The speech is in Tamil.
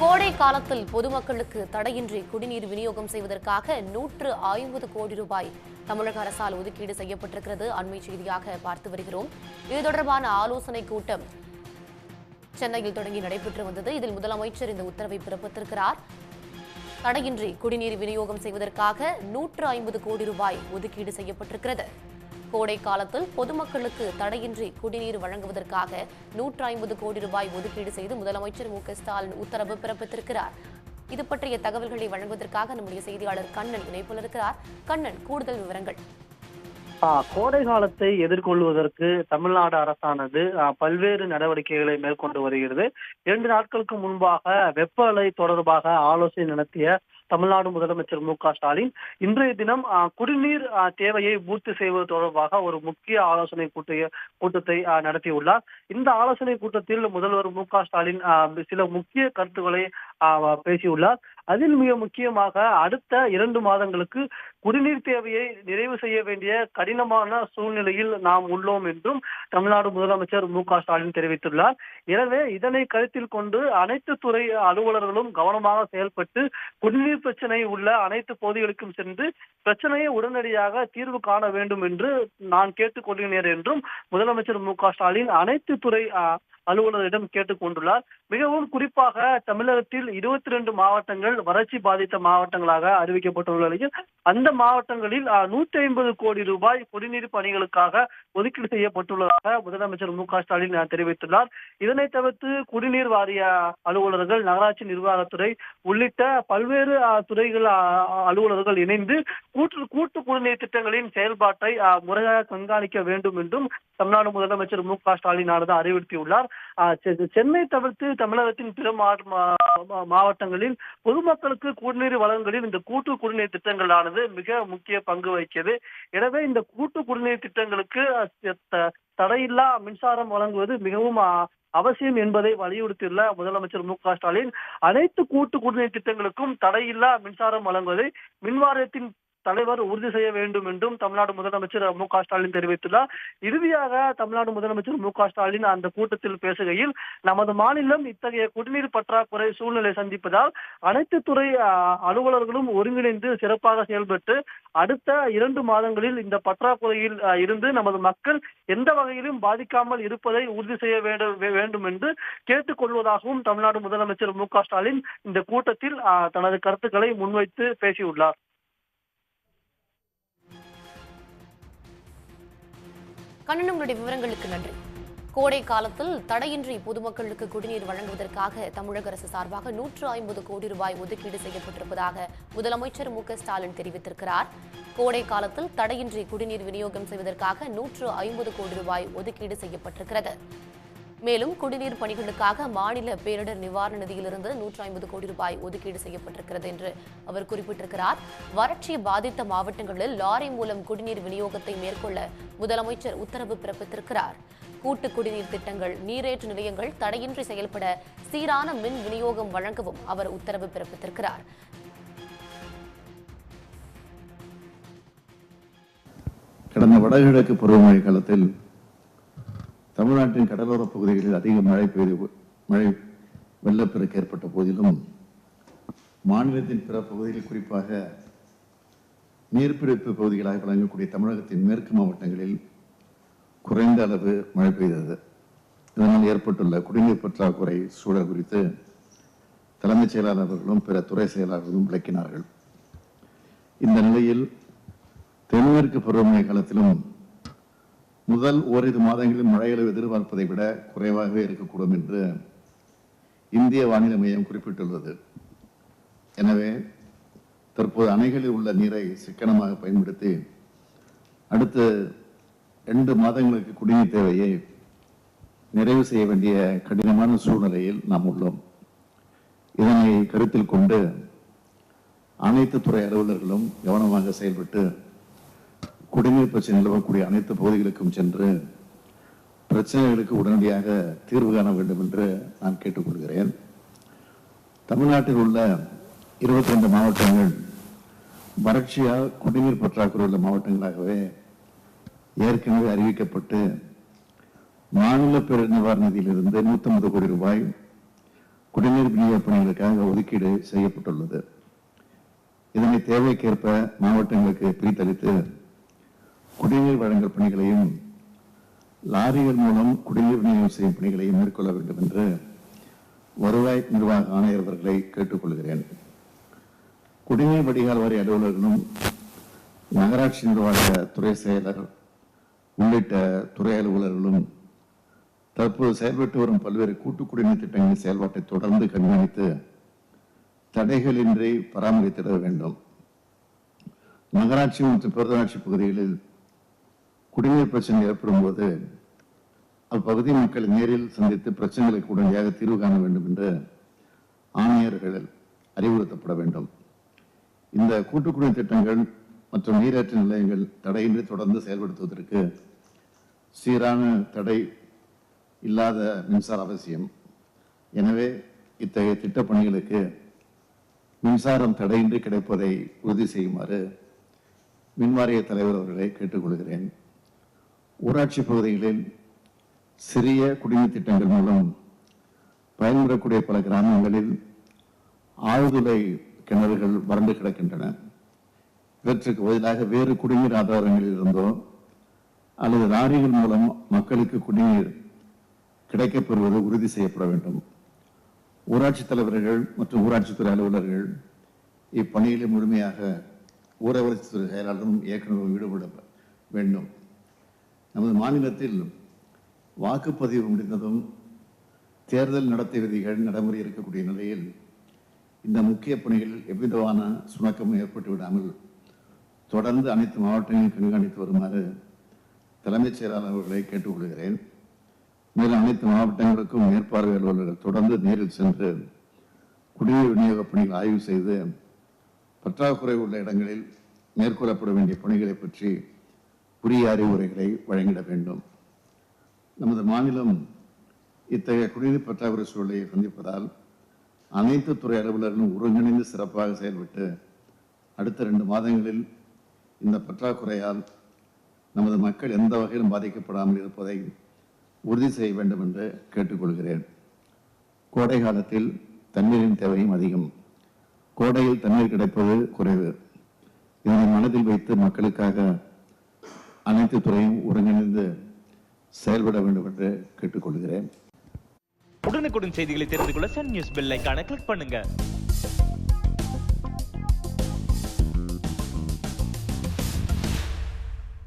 கோடை காலத்தில் பொதுமக்களுக்கு தடையின்றி குடிநீர் விநியோகம் செய்வதற்காக நூற்று ஐம்பது கோடி ரூபாய் தமிழக அரசால் ஒதுக்கீடு செய்யப்பட்டிருக்கிறது. அண்மை செய்தியாக பார்த்து வருகிறோம். இது தொடர்பான ஆலோசனை கூட்டம் சென்னையில் தொடங்கி நடைபெற்று வந்தது. இதில் முதலமைச்சர் இந்த உத்தரவை பிறப்பித்திருக்கிறார். தடையின்றி குடிநீர் விநியோகம் செய்வதற்காக நூற்று ஐம்பது கோடி ரூபாய் ஒதுக்கீடு செய்யப்பட்டிருக்கிறது. கோடை காலத்தில் பொதுமக்களுக்கு தடையின்றி குடிநீர் வழங்குவதற்காக நூற்று ஐம்பது கோடி ரூபாய் ஒதுக்கீடு செய்து முதலமைச்சர் மு க ஸ்டாலின் உத்தரவு பிறப்பித்திருக்கிறார். இது பற்றிய தகவல்களை வழங்குவதற்காக நம்முடைய செய்தியாளர் கண்ணன் இணைப்பில் இருக்கிறார். கண்ணன் கூடுதல் விவரங்கள். கோடை காலத்தை எதிர்கொள்வதற்கு தமிழ்நாடு அரசானது பல்வேறு நடவடிக்கைகளை மேற்கொண்டு வருகிறது. இரண்டு நாட்களுக்கு முன்பாக வெப்ப அலை தொடர்பாக ஆலோசனை நடத்திய தமிழ்நாடு முதலமைச்சர் மு க ஸ்டாலின் இன்றைய தினம் குடிநீர் தேவையை பூர்த்தி செய்வது தொடர்பாக ஒரு முக்கிய ஆலோசனை கூட்ட கூட்டத்தை நடத்தியுள்ளார். இந்த ஆலோசனை கூட்டத்தில் முதல்வர் மு க ஸ்டாலின் சில முக்கிய கருத்துக்களை பேசியுள்ளார். அதில் மிக முக்கியமாக அடுத்த இரண்டு மாதங்களுக்கு குடிநீர் தேவையை நிறைவு செய்ய வேண்டிய கடினமான சூழ்நிலையில் நாம் உள்ளோம் என்றும் தமிழ்நாடு முதலமைச்சர் மு க ஸ்டாலின் தெரிவித்துள்ளார். எனவே இதனை கருத்தில் கொண்டு அனைத்து துறை அலுவலர்களும் கவனமாக செயல்பட்டு குடிநீர் பிரச்சனை உள்ள அனைத்து பகுதிகளுக்கும் சென்று பிரச்சனையை உடனடியாக தீர்வு காண வேண்டும் என்று நான் கேட்டுக்கொள்கிறேன் என்றும் முதலமைச்சர் மு க ஸ்டாலின் அனைத்து துறை அலுவலரிடம் கேட்டுக் கொண்டுள்ளார் மிகவும் குறிப்பாக தமிழகத்தில் இருபத்தி ரெண்டு மாவட்டங்கள் வறட்சி பாதித்த மாவட்டங்களாக அறிவிக்கப்பட்டுள்ள நிலையில் அந்த மாவட்டங்களில் நூத்தி ஐம்பது கோடி ரூபாய் குடிநீர் பணிகளுக்காக ஒதுக்கீடு செய்யப்பட்டுள்ளதாக முதலமைச்சர் மு க ஸ்டாலின் தெரிவித்துள்ளார். இதனை தவிர்த்து குடிநீர் வாரிய அலுவலர்கள் நகராட்சி நிர்வாகத்துறை உள்ளிட்ட பல்வேறு துறைகள் அலுவலர்கள் இணைந்து கூட்டு கூட்டு குடிநீர் திட்டங்களின் செயல்பாட்டை முறையாக கண்காணிக்க வேண்டும் என்றும் தமிழ்நாடு முதலமைச்சர் மு க ஸ்டாலின் அறிவுறுத்தியுள்ளார். சென்னை தவிர்த்து தமிழகத்தின் பிற மாவட்டங்களில் பொதுமக்களுக்கு குடிநீர் வளங்களில் இந்த கூட்டு குடிநீர் திட்டங்களானது மிக முக்கிய பங்கு வகிக்கிறது. எனவே இந்த கூட்டு குடிநீர் திட்டங்களுக்கு தடையில்லா மின்சாரம் வழங்குவது மிகவும் அவசியம் என்பதை வலியுறுத்தியுள்ள முதலமைச்சர் மு க ஸ்டாலின். அனைத்து கூட்டு குடிநீர் திட்டங்களுக்கும் தடையில்லா மின்சாரம் வழங்குவதை மின்வாரியத்தின் தலைவர் உறுதி செய்ய வேண்டும் என்றும் தமிழ்நாடு முதலமைச்சர் மு க ஸ்டாலின் தெரிவித்துள்ளார். இறுதியாக தமிழ்நாடு முதலமைச்சர் மு க ஸ்டாலின் அந்த கூட்டத்தில் பேசுகையில் நமது மாநிலம் இத்தகைய குடிநீர் பற்றாக்குறை சூழ்நிலை சந்திப்பதால் அனைத்து துறை அலுவலர்களும் ஒருங்கிணைந்து சிறப்பாக செயல்பட்டு அடுத்த இரண்டு மாதங்களில் இந்த பற்றாக்குறையில் இருந்து நமது மக்கள் எந்த வகையிலும் பாதிக்காமல் இருப்பதை உறுதி செய்ய வேண்டும் வே- வேண்டும் என்று கேட்டுக்கொள்வதாகவும் தமிழ்நாடு முதலமைச்சர் மு க ஸ்டாலின் இந்த கூட்டத்தில் தனது கருத்துக்களை முன்வைத்து பேசியுள்ளார். கண்ணன் உங்களுடைய விவரங்களுக்கு நன்றி. கோடை காலத்தில் தடையின்றி பொதுமக்களுக்கு குடிநீர் வழங்குவதற்காக தமிழக அரசு சார்பாக நூற்று ஐம்பது கோடி ரூபாய் ஒதுக்கீடு செய்யப்பட்டிருப்பதாக முதலமைச்சர் மு ஸ்டாலின் தெரிவித்திருக்கிறார். கோடை காலத்தில் தடையின்றி குடிநீர் விநியோகம் செய்வதற்காக நூற்று ஐம்பது கோடி ரூபாய் ஒதுக்கீடு செய்யப்பட்டிருக்கிறது. மேலும் குடிநீர் பணிகளுக்காக மாநில பேரிடர் நிவாரண நிதியிலிருந்து நூற்றி ஐம்பது கோடி ரூபாய் ஒதுக்கீடு செய்யப்பட்டிருக்கிறது என்று அவர் குறிப்பிட்டிருக்கிறார். வறட்சி பாதித்த மாவட்டங்களில் லாரி மூலம் குடிநீர் விநியோகத்தை மேற்கொள்ள முதலமைச்சர் உத்தரவு பிறப்பித்திருக்கிறார். கூட்டு குடிநீர் திட்டங்கள் நீரேற்று நிலையங்கள் தடையின்றி செயல்பட சீரான மின் விநியோகம் வழங்கவும் அவர் உத்தரவு பிறப்பித்திருக்கிறார். கடந்த வடகிழக்கு பருவமழை காலத்தில் தமிழ்நாட்டின் கடலோர பகுதிகளில் அதிக மழை பெய்து மழை வெள்ளப்பெருக்கு ஏற்பட்ட போதிலும் மாநிலத்தின் பிற பகுதிகளில் குறிப்பாக நீர்பிடிப்பு பகுதிகளாக விளங்கக்கூடிய தமிழகத்தின் மேற்கு மாவட்டங்களில் குறைந்த அளவு மழை பெய்தது. இதனால் ஏற்பட்டுள்ள குடிநீர் பற்றாக்குறை சூழல் குறித்து தலைமைச் செயலாளர்களும் பிற துறை செயலாளர்களும் விளக்கினார்கள். இந்த நிலையில் தென்மேற்கு பருவமழை காலத்திலும் முதல் ஓரிரு மாதங்களில் மழையளவு எதிர்பார்ப்பதை விட குறைவாகவே இருக்கக்கூடும் என்று இந்திய வானிலை மையம் குறிப்பிட்டுள்ளது. எனவே தற்போது அணைகளில் உள்ள நீரை சிக்கனமாக பயன்படுத்தி அடுத்து ரெண்டு மாதங்களுக்கு குடிநீர் தேவையை நிறைவு செய்ய வேண்டிய கடினமான சூழ்நிலையில் நாம் உள்ளோம். இதனை கருத்தில் கொண்டு அனைத்து துறை அலுவலர்களும் கவனமாக செயல்பட்டு குடிநீர் பிரச்சனை நிலவக்கூடிய அனைத்து பகுதிகளுக்கும் சென்று பிரச்சனைகளுக்கு உடனடியாக தீர்வு காண வேண்டும் என்று நான் கேட்டுக்கொள்கிறேன். தமிழ்நாட்டில் உள்ள இருபத்தி ரெண்டு மாவட்டங்கள் வறட்சியால் குடிநீர் பற்றாக்குறை உள்ள மாவட்டங்களாகவே ஏற்கனவே அறிவிக்கப்பட்டு மாநில பேரிடர் நிவாரண நிதியிலிருந்து 150 கோடி ரூபாய் குடிநீர் விநியோக பணிகளுக்காக ஒதுக்கீடு செய்யப்பட்டுள்ளது. இதனை தேவைக்கேற்ப மாவட்டங்களுக்கு பிரித்தளித்து குடிநீர் வழங்கல் பணிகளையும் லாரிகள் மூலம் குடிநீர் விநியோகம் செய்யும் பணிகளையும் மேற்கொள்ள வேண்டும் என்று வருவாய் நிர்வாக ஆணையர் அவர்களை கேட்டுக்கொள்கிறேன் குடிநீர் வடிகால் வரி அலுவலர்களும் நகராட்சி நிர்வாக துறை செயலர் உள்ளிட்ட துறை அலுவலர்களும் தற்போது செயல்பட்டு வரும் பல்வேறு கூட்டு குடிநீர் திட்டங்களின் செயல்பாட்டை தொடர்ந்து கண்காணித்து தடைகளின்றி பராமரித்திட வேண்டும். நகராட்சி மற்றும் பெருநகராட்சி பகுதிகளில் குடிநீர் பிரச்சனை ஏற்படும் போது அப்பகுதி மக்களை நேரில் சந்தித்து பிரச்சனைகளுக்கு உடனடியாக தீர்வு காண வேண்டும் என்று ஆணையர்கள் அறிவுறுத்தப்பட வேண்டும். இந்த கூட்டுக்குடி திட்டங்கள் மற்றும் நீராற்று நிலையங்கள் தடையின்றி தொடர்ந்து செயல்படுத்துவதற்கு சீரான தடை இல்லாத மின்சார அவசியம். எனவே இத்தகைய திட்டப் பணிகளுக்கு மின்சாரம் தடையின்றி கிடைப்பதை உறுதி செய்யுமாறு மின்வாரிய தலைவர் அவர்களை கேட்டுக்கொள்கிறேன். ஊராட்சி பகுதிகளில் சிறிய குடிநீர் திட்டங்கள் மூலம் பயன்பெறக்கூடிய பல கிராமங்களில் ஆழ்துளை கிணறுகள் வறண்டு கிடக்கின்றன. இவற்றுக்கு பதிலாக வேறு குடிநீர் ஆதாரங்களில் இருந்தோ அல்லது லாரிகள் மூலம் மக்களுக்கு குடிநீர் கிடைக்கப்பெறுவது உறுதி செய்யப்பட வேண்டும். ஊராட்சி தலைவர்கள் மற்றும் ஊராட்சித்துறை அலுவலர்கள் இப்பணியில் முழுமையாக ஊரகத்துறை செயலாளரும் இயக்குநரும் ஈடுபட வேண்டும். நமது மாநிலத்தில் வாக்குப்பதிவு முடிந்ததும் தேர்தல் நடத்தை விதிகள் நடைமுறை இருக்கக்கூடிய நிலையில் இந்த முக்கிய பணிகளில் எவ்விதமான சுணக்கமும் ஏற்பட்டு விடாமல் தொடர்ந்து அனைத்து மாவட்டங்களையும் கண்காணித்து வருமாறு தலைமைச் செயலாளர் அவர்களை கேட்டுக்கொள்கிறேன். மேலும் அனைத்து மாவட்டங்களுக்கும் மேற்பார்வை அலுவலர்கள் தொடர்ந்து நேரில் சென்று குடிநீர் விநியோக பணிகள் ஆய்வு செய்து பற்றாக்குறை உள்ள இடங்களில் மேற்கொள்ளப்பட வேண்டிய பணிகளை பற்றி உரிய அறிவுரைகளை வழங்கிட வேண்டும். நமது மாநிலம் இத்தகைய குடிநீர் பற்றாக்குறை சூழலை சந்திப்பதால் அனைத்து துறை அலுவலர்களும் ஒருங்கிணைந்து சிறப்பாக செயல்பட்டு அடுத்த ரெண்டு மாதங்களில் இந்த பற்றாக்குறையால் நமது மக்கள் எந்த வகையிலும் பாதிக்கப்படாமல் இருப்பதை உறுதி செய்ய வேண்டும் என்று கேட்டுக்கொள்கிறேன். கோடை காலத்தில் தண்ணீரின் தேவையும் அதிகம். கோடையில் தண்ணீர் கிடைப்பது குறைவு. இதனை மனதில் வைத்து மக்களுக்காக அனைத்து துறையும் ஒருங்கிணைந்து செயல்பட வேண்டும் என்று கேட்டுக்கொள்கிறேன். உடனுக்குடன் செய்திகளை தெரிந்து கொள்ள சன் நியூஸ் பெல் ஐக்கான கிளிக் பண்ணுங்க.